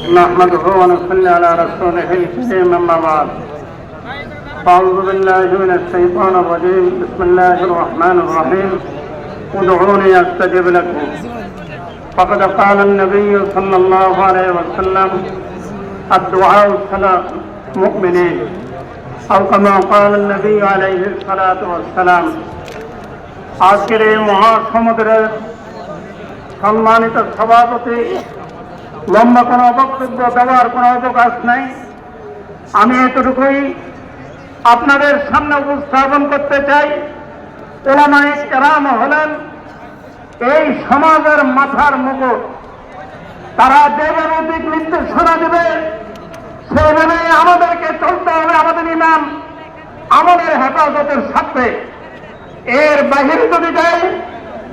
نحمده ونصلي على رسوله الكريم أما بعد أعوذ بالله من الشيطان الرجيم بسم الله الرحمن الرحيم ادعوني أستجب لكم فقد قال النبي صلى الله عليه وسلم الدعاء صلاة مؤمنين أو كما قال النبي عليه الصلاة والسلام আজকের এই মহাসমুদ্রের সম্মানিত সভাপতি লম্বা কোনো বক্তব্য দেওয়ার কোনো অবকাশ নাই। আমি এতটুকুই আপনাদের সামনে উপস্থাপন করতে চাই। ওলামাই কেরাম হলেন এই সমাজের মাথার মুকুট। তারা যেভাবে দিক নির্দেশনা দেবে। সেভাবে আমাদেরকে চলতে হবে আমাদের ইমান আমাদের হেফাজতের সাথে এর বাহিরে যদি যাই,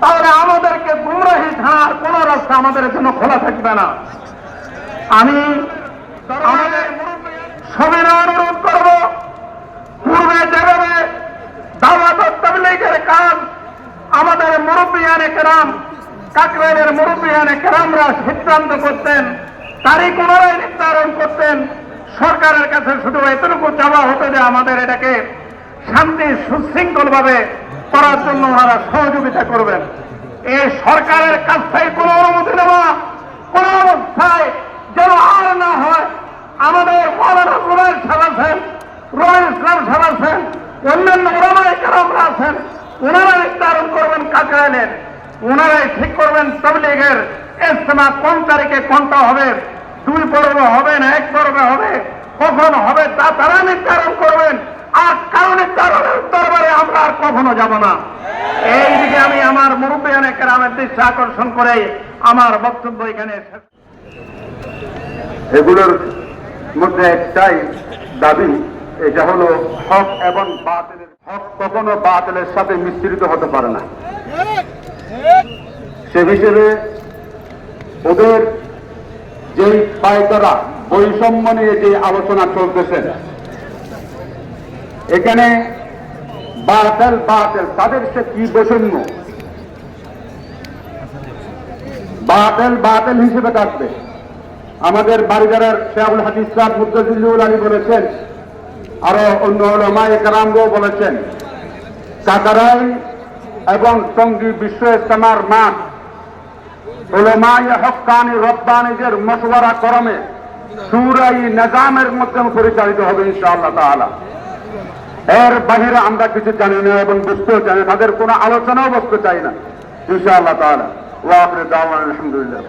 তাহলে আমাদেরকে গুমরাহি ছাড়ার কোন রাস্তা আমাদের জন্য খোলা থাকবে না। আমি অনুরোধ করব, পূর্বে যেভাবে কাজ আমাদের কেরাম মুরব্বিয়ানে কেরামরা সিদ্ধান্ত করতেন তারই পুনরায় নির্ধারণ করতেন, সরকারের কাছে শুধু এতটুকু চাওয়া হতো যে আমাদের এটাকে শান্তি সুশৃঙ্খল ভাবে করার জন্য ওনারা সহযোগিতা করবেন। এই সরকারের কাছ থেকে কোনো অনুমতি নেওয়া, কোন অবস্থায় আছেন ওনারা নির্ধারণ করবেন কাকরাইলের ওনারাই ঠিক করবেন তবলিগের ইস্তেমা কোন তারিখে কোনটা হবে, দুই পর্ব হবে না এক পর্বে হবে, কখন হবে তা তারা নির্ধারণ করবেন, আর কারণ নির্ধারণের দরবারে আমরা আর কখনো যাব না। এই দিকে আমি আমার মুরব্বী অনেক গ্রামের দৃষ্টি আকর্ষণ করে আমার বক্তব্য এখানে এগুলোর মধ্যে একটাই দাবি, এটা হলো হক এবং বাতিলের কখনো বাতিলের সাথে মিশ্রিত হতে পারে না। সে হিসেবে ওদের যেই পায়তারা, বৈষম্য নিয়ে যে আলোচনা চলতেছে, এখানে বাতেল বাতেল, তাদের সে কি বৈষম্য? বাতেল বাতেল হিসেবে থাকবে। আমাদের বাড়িদারের শেখুল হাদিস সাহ মুদ্দুল আলী বলেছেন আরও অন্য কারামগো বলেছেন কাকারাই এবং টঙ্গী বিশ্ব ইস্তেমার মাঠ ওলামায়ে হকানি রব্বানিদের মশওয়ারা করমে সুরাই নিজামের মধ্যে পরিচালিত হবে ইনশাআল্লাহ তাআলা। এর বাহিরে আমরা কিছু জানি না এবং বুঝতেও চাই না, তাদের কোনো আলোচনাও বসতে চাই না, ইনশাআল্লাহ তাআলা। ওয়া আখির আলহামদুলিল্লাহ।